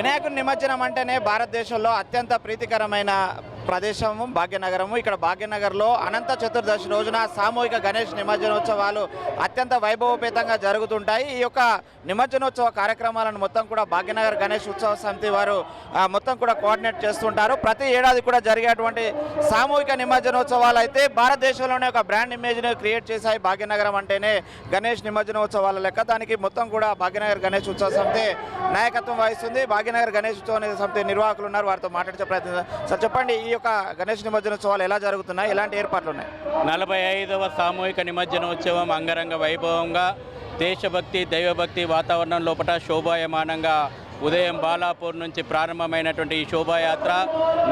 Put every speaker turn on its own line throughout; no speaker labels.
వినాయకుడి నిమజ్జనం అంటేనే భారతదేశంలో అత్యంత ప్రీతికరమైన ప్రదేశము భాగ్యనగరము. ఇక్కడ భాగ్యనగర్లో అనంత చతుర్దశి రోజున సామూహిక గణేష్ నిమజ్జనోత్సవాలు అత్యంత వైభవపేతంగా జరుగుతుంటాయి. ఈ యొక్క నిమజ్జనోత్సవ కార్యక్రమాలను మొత్తం కూడా భాగ్యనగర్ గణేష్ ఉత్సవ సమితి వారు మొత్తం కూడా కోఆర్డినేట్ చేస్తుంటారు. ప్రతి ఏడాది కూడా జరిగేటువంటి సామూహిక నిమజ్జనోత్సవాలు అయితే భారతదేశంలోనే ఒక బ్రాండ్ ఇమేజ్ని క్రియేట్ చేశాయి. భాగ్యనగరం అంటేనే గణేష్ నిమజ్జనోత్సవాల లెక్క. దానికి మొత్తం కూడా భాగ్యనగర్ గణేష్ ఉత్సవ సమితి నాయకత్వం వహిస్తుంది. భాగ్యనగర్ గణేష్ ఉత్సవ సమితి నిర్వాహకులు ఉన్నారు. వారితో మాట్లాడే ప్రయత్నం సార్ చెప్పండి ఈ యొక్క గణేష్ నిమజ్జనోత్సవాలు ఎలా జరుగుతున్నాయి? ఎలాంటి ఏర్పాట్లు ఉన్నాయి
నలభై ఐదవ సామూహిక నిమజ్జనోత్సవం అంగరంగ వైభవంగా దేశభక్తి దైవభక్తి వాతావరణం లోపల శోభాయమానంగా ఉదయం బాలాపూర్ నుంచి ప్రారంభమైనటువంటి ఈ శోభాయాత్ర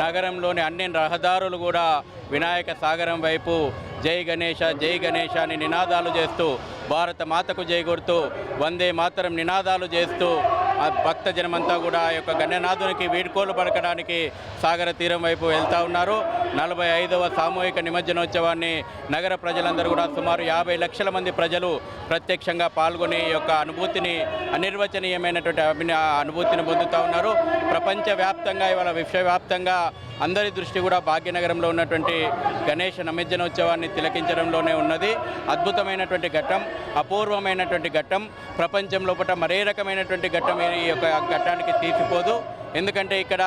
నగరంలోని అన్ని రహదారులు కూడా వినాయక సాగరం వైపు జై గణేష జై గణేష అని నినాదాలు చేస్తూ భారత మాతకు జై కొడుతూ వందే మాతరం నినాదాలు చేస్తూ భక్త జనమంతా కూడా ఆ యొక్క గణ్యనాథునికి వీడ్కోలు పలకడానికి సాగర తీరం వైపు వెళ్తూ ఉన్నారు. నలభై ఐదవ సామూహిక నిమజ్జనోత్సవాన్ని నగర ప్రజలందరూ కూడా సుమారు యాభై లక్షల మంది ప్రజలు ప్రత్యక్షంగా పాల్గొని యొక్క అనుభూతిని అనిర్వచనీయమైనటువంటి అభిన అనుభూతిని పొందుతూ ఉన్నారు. ప్రపంచవ్యాప్తంగా ఇవాళ విశ్వవ్యాప్తంగా అందరి దృష్టి కూడా భాగ్యనగరంలో ఉన్నటువంటి గణేష నిమజ్జనోత్సవాన్ని తిలకించడంలోనే ఉన్నది. అద్భుతమైనటువంటి ఘట్టం అపూర్వమైనటువంటి ఘట్టం. ప్రపంచం లోపల మరే రకమైనటువంటి ఘట్టం ఈ యొక్క ఘట్టానికి తీసిపోదు ఎందుకంటే ఇక్కడ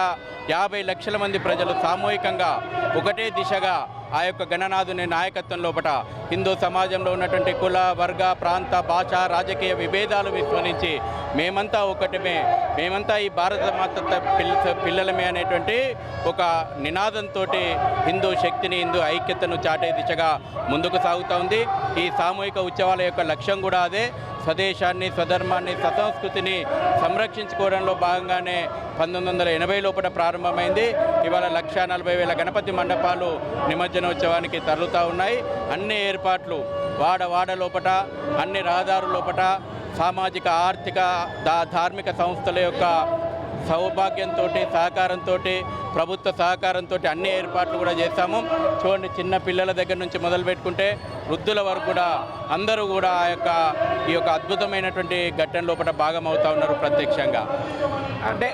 యాభై లక్షల మంది ప్రజలు సామూహికంగా ఒకటే దిశగా ఆ యొక్క గణనాథుని నాయకత్వం లోపల హిందూ సమాజంలో ఉన్నటువంటి కుల వర్గ ప్రాంత భాష రాజకీయ విభేదాలు విస్మరించి మేమంతా ఒకటిమే మేమంతా ఈ భారత మాత పిల్లలమే అనేటువంటి ఒక నినాదంతో హిందూ శక్తిని హిందూ ఐక్యతను చాటే దిశగా ముందుకు సాగుతూ ఉంది. ఈ సామూహిక ఉత్సవాల యొక్క లక్ష్యం కూడా అదే. స్వదేశాన్ని స్వధర్మాన్ని స్వసంస్కృతిని సంరక్షించుకోవడంలో భాగంగానే పంతొమ్మిది వందల ఎనభై లోపల ప్రారంభమైంది. ఇవాళ లక్షా నలభై వేల గణపతి మండపాలు నిమజ్జనోత్సవానికి తరలుతూ ఉన్నాయి. అన్ని ఏర్పాట్లు వాడ వాడ లోపట అన్ని రహదారు లోపట సామాజిక ఆర్థిక దా ధార్మిక సంస్థల యొక్క సౌభాగ్యంతో సహకారంతో ప్రభుత్వ సహకారంతో అన్ని ఏర్పాట్లు కూడా చేస్తాము. చూడండి చిన్న పిల్లల దగ్గర నుంచి మొదలు పెట్టుకుంటే వృద్ధుల వరకు కూడా అందరూ కూడా ఆ యొక్క ఈ యొక్క అద్భుతమైనటువంటి ఘట్టం లోపల భాగం అవుతా ఉన్నారు ప్రత్యక్షంగా.
అంటే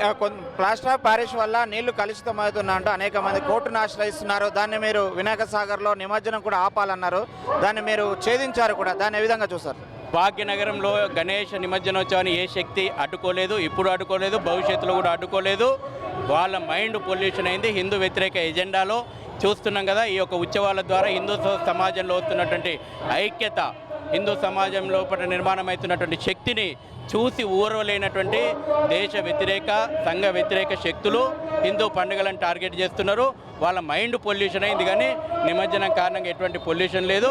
ప్లాస్టర్ ఆఫ్ ప్యారిస్ వల్ల నీళ్ళు కలుషితం అంటూ అనేక మంది కోర్టును ఆశ్రయిస్తున్నారు. దాన్ని మీరు వినాయక సాగర్లో నిమజ్జనం కూడా ఆపాలన్నారు. దాన్ని మీరు ఛేదించారు కూడా. దాన్ని ఏ విధంగా చూస్తారు?
భాగ్యనగరంలో గణేష్ నిమజ్జనోత్సవాన్ని ఏ శక్తి అడ్డుకోలేదు ఇప్పుడు అడ్డుకోలేదు భవిష్యత్తులో కూడా అడ్డుకోలేదు. వాళ్ళ మైండ్ పొల్యూషన్ అయింది. హిందూ వ్యతిరేక ఎజెండాలో చూస్తున్నాం కదా ఈ యొక్క ఉత్సవాల ద్వారా హిందూ సమాజంలో వస్తున్నటువంటి ఐక్యత హిందూ సమాజం లోపల నిర్మాణం అవుతున్నటువంటి శక్తిని చూసి ఊరవలేనటువంటి దేశ వ్యతిరేక సంఘ వ్యతిరేక శక్తులు హిందూ పండుగలను టార్గెట్ చేస్తున్నారు. వాళ్ళ మైండ్ పొల్యూషన్ అయింది కానీ నిమజ్జనం కారణంగా ఎటువంటి పొల్యూషన్ లేదు.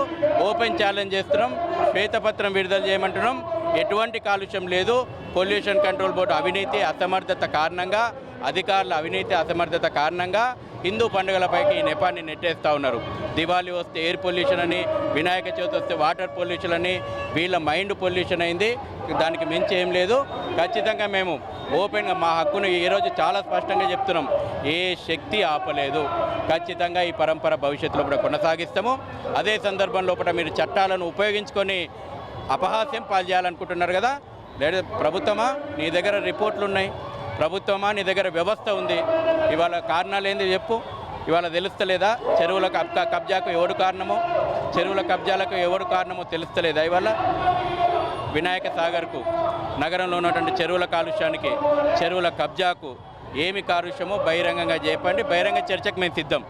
ఓపెన్ ఛాలెంజ్ చేస్తున్నాం. శ్వేతపత్రం విడుదల చేయమంటున్నాం. ఎటువంటి కాలుష్యం లేదు. పొల్యూషన్ కంట్రోల్ బోర్డు అవినీతి అసమర్థత కారణంగా అధికారుల అవినీతి అసమర్థత కారణంగా హిందూ పండుగలపైకి ఈ నెపాన్ని నెట్టేస్తూ ఉన్నారు. దివాళీ వస్తే ఎయిర్ పొల్యూషన్ అని వినాయక చవితి వస్తే వాటర్ పొల్యూషన్ అని వీళ్ళ మైండ్ పొల్యూషన్ అయింది. దానికి మించి ఏం లేదు. ఖచ్చితంగా మేము ఓపెన్గా మా హక్కును ఈరోజు చాలా స్పష్టంగా చెప్తున్నాం. ఏ శక్తి ఆపలేదు. ఖచ్చితంగా ఈ పరంపర భవిష్యత్తులో కూడా కొనసాగిస్తాము. అదే సందర్భంలో కూడా మీరు చట్టాలను ఉపయోగించుకొని అపహాస్యం పాలు చేయాలనుకుంటున్నారు కదా? లేదా ప్రభుత్వమా? నీ దగ్గర రిపోర్ట్లు ఉన్నాయి. ప్రభుత్వమా? నీ దగ్గర వ్యవస్థ ఉంది. ఇవాళ కారణాలు ఏంది చెప్పు. ఇవాళ తెలుస్తలేదా? చెరువుల కబ్జా కబ్జాకు ఎవడు కారణమో? చెరువుల కబ్జాలకు ఎవడు కారణమో తెలుస్తలేదా ఇవాళ? వినాయక సాగర్కు నగరంలో ఉన్నటువంటి చెరువుల కాలుష్యానికి చెరువుల కబ్జాకు ఏమి కాలుష్యమో బహిరంగంగా చెప్పండి. బహిరంగ చర్చకు మేము సిద్ధం.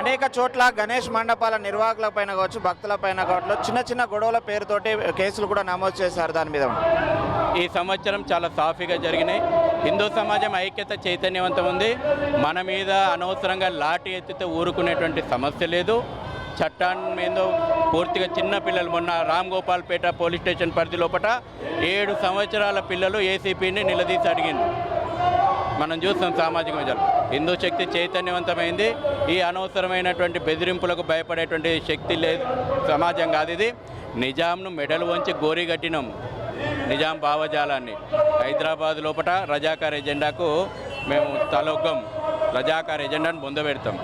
అనేక చోట్ల గణేష్ మండపాల నిర్వాహకుల పైన కావచ్చు భక్తుల పైన కావచ్చు చిన్న చిన్న గొడవల పేరుతోటి కేసులు కూడా నమోదు చేశారు దాని మీద.
ఈ సంవత్సరం చాలా సాఫీగా జరిగినాయి. హిందూ సమాజం ఐక్యత చైతన్యవంతం ఉంది మన మీద అనవసరంగా లాఠీ ఎత్తితే ఊరుకునేటువంటి సమస్య లేదు. చట్టాన్ని మీద పూర్తిగా చిన్న పిల్లలు మొన్న రామ్ గోపాల్పేట పోలీస్ స్టేషన్ పరిధి లోపల ఏడు సంవత్సరాల పిల్లలు ఏసీపీని నిలదీసి అడిగింది. మనం చూస్తాం సామాజిక మధ్యలో. హిందూ శక్తి చైతన్యవంతమైంది. ఈ అనవసరమైనటువంటి బెదిరింపులకు భయపడేటువంటి శక్తి లేదు. సమాజం కాదు ఇది. నిజాంను మెడలు వంచి గోరిగట్టినాం నిజాం భావజాలాన్ని. హైదరాబాద్ లోపల రజాకార్ ఎజెండాకు మేము తలొగ్గం. రజాకార్ ఎజెండాను పొందబెడతాం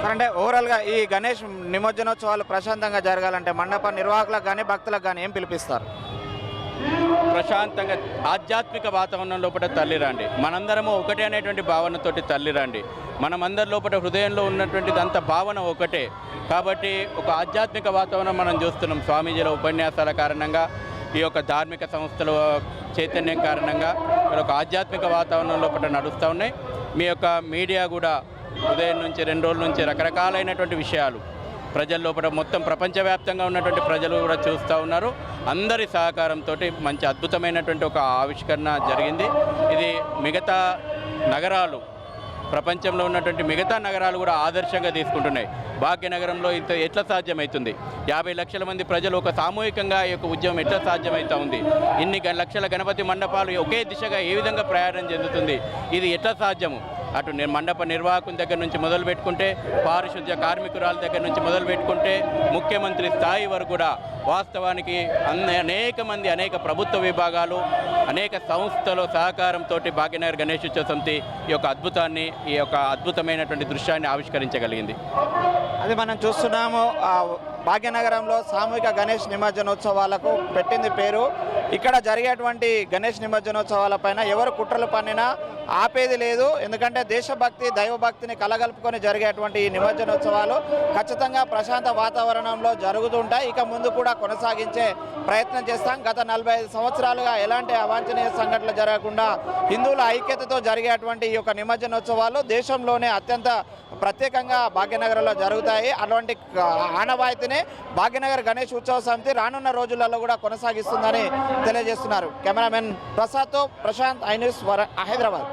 సరే అంటే ఓవరాల్గా ఈ గణేష్ నిమజ్జనోత్సవాలు ప్రశాంతంగా జరగాలంటే మండప నిర్వాహకులకు కానీ భక్తులకు కానీ ఏం పిలిపిస్తారు?
ప్రశాంతంగా ఆధ్యాత్మిక వాతావరణం లోపల తల్లిరండి మనందరము ఒకటే అనేటువంటి భావనతోటి తల్లిరండి మనమందరి లోపల హృదయంలో ఉన్నటువంటిది అంత భావన ఒకటే. కాబట్టి ఒక ఆధ్యాత్మిక వాతావరణం మనం చూస్తున్నాం స్వామీజీల ఉపన్యాసాల కారణంగా. ఈ యొక్క ధార్మిక సంస్థల చైతన్యం కారణంగా ఇక్కడ ఒక ఆధ్యాత్మిక వాతావరణం లోపల నడుస్తూ ఉన్నాయి. మీ యొక్క మీడియా కూడా ఉదయం నుంచి రెండు రోజుల నుంచి రకరకాలైనటువంటి విషయాలు ప్రజల లోపల మొత్తం ప్రపంచవ్యాప్తంగా ఉన్నటువంటి ప్రజలు కూడా చూస్తూ ఉన్నారు. అందరి సహకారంతో మంచి అద్భుతమైనటువంటి ఒక ఆవిష్కరణ జరిగింది. ఇది మిగతా నగరాలు ప్రపంచంలో ఉన్నటువంటి మిగతా నగరాలు కూడా ఆదర్శంగా తీసుకుంటున్నాయి. భాగ్యనగరంలో ఇంత ఎట్లా సాధ్యమవుతుంది యాభై లక్షల మంది ప్రజలు ఒక సామూహికంగా ఈ యొక్క ఉద్యమం ఎట్లా సాధ్యమవుతా ఉంది? ఇన్ని లక్షల గణపతి మండపాలు ఒకే దిశగా ఏ విధంగా ప్రయాణం చెందుతుంది? ఇది ఎట్లా సాధ్యము? అటు మండప నిర్వాహకుని దగ్గర నుంచి మొదలు పెట్టుకుంటే పారిశుద్ధ్య కార్మికురాల దగ్గర నుంచి మొదలు పెట్టుకుంటే ముఖ్యమంత్రి స్థాయి వరకు కూడా వాస్తవానికి అన్ని అనేక మంది అనేక ప్రభుత్వ విభాగాలు అనేక సంస్థల సహకారంతో భాగ్యనగర్ గణేశోత్సవ సమితి ఈ యొక్క అద్భుతాన్ని ఈ యొక్క అద్భుతమైనటువంటి దృశ్యాన్ని ఆవిష్కరించగలిగింది.
అది మనం చూస్తున్నాము. భాగ్యనగరంలో సామూహిక గణేష్ నిమజ్జనోత్సవాలకు పెట్టింది పేరు. ఇక్కడ జరిగేటువంటి గణేష్ నిమజ్జనోత్సవాలపైన ఎవరు కుట్రలు పన్నినా ఆపేది లేదు. ఎందుకంటే దేశభక్తి దైవభక్తిని కలగలుపుకొని జరిగేటువంటి ఈ నిమజ్జనోత్సవాలు ఖచ్చితంగా ప్రశాంత వాతావరణంలో జరుగుతుంటాయి. ఇక ముందు కూడా కొనసాగించే ప్రయత్నం చేస్తాం. గత నలభై ఐదు సంవత్సరాలుగా ఎలాంటి అవాంఛనీయ సంఘటనలు జరగకుండా హిందువుల ఐక్యతతో జరిగేటువంటి ఈ యొక్క నిమజ్జనోత్సవాలు దేశంలోనే అత్యంత ప్రత్యేకంగా భాగ్యనగరంలో జరుగుతాయి. అటువంటి ఆనవాయితీని ఆనవాయితీనే భాగ్యనగర్ గణేష్ ఉత్సవ సమితి రానున్న రోజులలో కూడా కొనసాగిస్తుందని తెలియజేస్తున్నారు. కెమెరామెన్ ప్రసాద్తో ప్రశాంత్ ఐ న్యూస్ హైదరాబాద్.